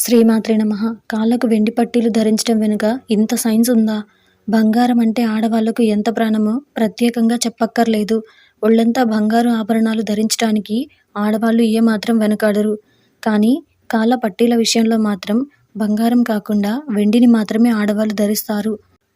శ్రీమాత్రే నమః. కాళ్ళకు వెండి పట్టీలు ధరించడం వెనుక ఇంత సైన్స్ ఉందా? బంగారం అంటే ఆడవాళ్ళకు ఎంత ప్రాణమో ప్రత్యేకంగా చెప్పక్కర్లేదు. ఒళ్ళంతా బంగారు ఆభరణాలు ధరించడానికి ఆడవాళ్ళు ఏమాత్రం వెనకాడరు. కానీ కాళ్ళ పట్టీల విషయంలో మాత్రం బంగారం కాకుండా వెండిని మాత్రమే ఆడవాళ్ళు ధరిస్తారు.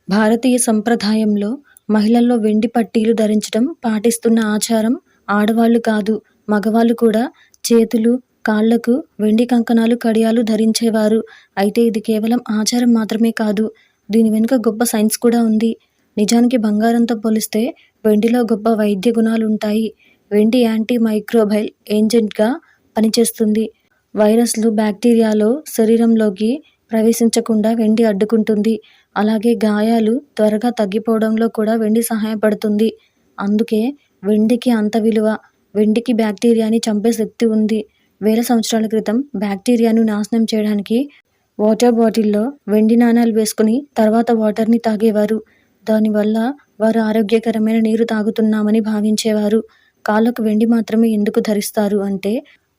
భారతీయ సంప్రదాయంలో మహిళల్లో వెండి పట్టీలు ధరించడం పాటిస్తున్న ఆచారం ఆడవాళ్ళు కాదు మగవాళ్ళు కూడా చేతులు కాళ్ళకు వెండి కంకణాలు కడియాలు ధరించేవారు. అయితే ఇది కేవలం ఆచారం మాత్రమే కాదు. దీని వెనుక గొప్ప సైన్స్ కూడా ఉంది. నిజానికి బంగారంతో పోలిస్తే వెండిలో గొప్ప వైద్య గుణాలు ఉంటాయి వెండి యాంటీ మైక్రోబైల్ ఏజెంట్గా పనిచేస్తుంది. వైరస్లు బ్యాక్టీరియాలో శరీరంలోకి ప్రవేశించకుండా వెండి అడ్డుకుంటుంది. అలాగే గాయాలు త్వరగా తగ్గిపోవడంలో కూడా వెండి సహాయపడుతుంది. అందుకే వెండికి అంత విలువ వెండికి బ్యాక్టీరియాని చంపే శక్తి ఉంది. వేల సంవత్సరాల క్రితం బ్యాక్టీరియాను నాశనం చేయడానికి వాటర్ బాటిల్లో వెండి నాణాలు వేసుకుని తర్వాత వాటర్ని తాగేవారు. దానివల్ల వారు ఆరోగ్యకరమైన నీరు తాగుతున్నామని భావించేవారు. కాళ్ళకు వెండి మాత్రమే ఎందుకు ధరిస్తారు అంటే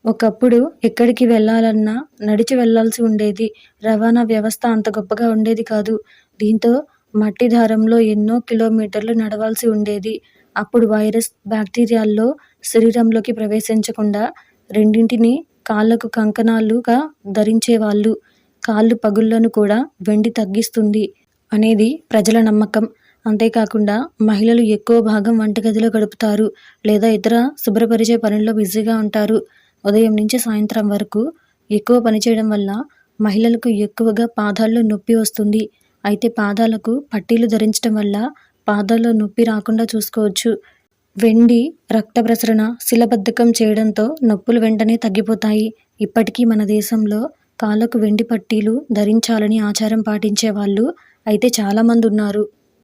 ఒకప్పుడు ఎక్కడికి వెళ్ళాలన్నా నడిచి వెళ్ళాల్సి ఉండేది. రవాణా వ్యవస్థ అంత గొప్పగా ఉండేది కాదు. దీంతో మట్టి దారంలో ఎన్నో కిలోమీటర్లు నడవాల్సి ఉండేది. అప్పుడు వైరస్ బ్యాక్టీరియాల్లో శరీరంలోకి ప్రవేశించకుండా రెండింటిని కాళ్ళకు కంకణాలుగా ధరించేవాళ్ళు. కాళ్ళు పగుళ్ళను కూడా వెండి తగ్గిస్తుంది అనేది ప్రజల నమ్మకం. అంతేకాకుండా మహిళలు ఎక్కువ భాగం వంటగదిలో గడుపుతారు లేదా ఇతర శుభ్రపరిచే పనుల్లో బిజీగా ఉంటారు. ఉదయం నుంచి సాయంత్రం వరకు ఎక్కువ పనిచేయడం వల్ల మహిళలకు ఎక్కువగా పాదాల్లో నొప్పి వస్తుంది. అయితే పాదాలకు పట్టీలు ధరించడం వల్ల పాదాల్లో నొప్పి రాకుండా చూసుకోవచ్చు. వెండి రక్త ప్రసరణ శిలబద్ధకం చేయడంతో నొప్పులు వెంటనే తగ్గిపోతాయి. ఇప్పటికీ మన దేశంలో కాళ్ళకు వెండి పట్టీలు ధరించాలని ఆచారం పాటించే వాళ్ళు అయితే చాలామంది ఉన్నారు.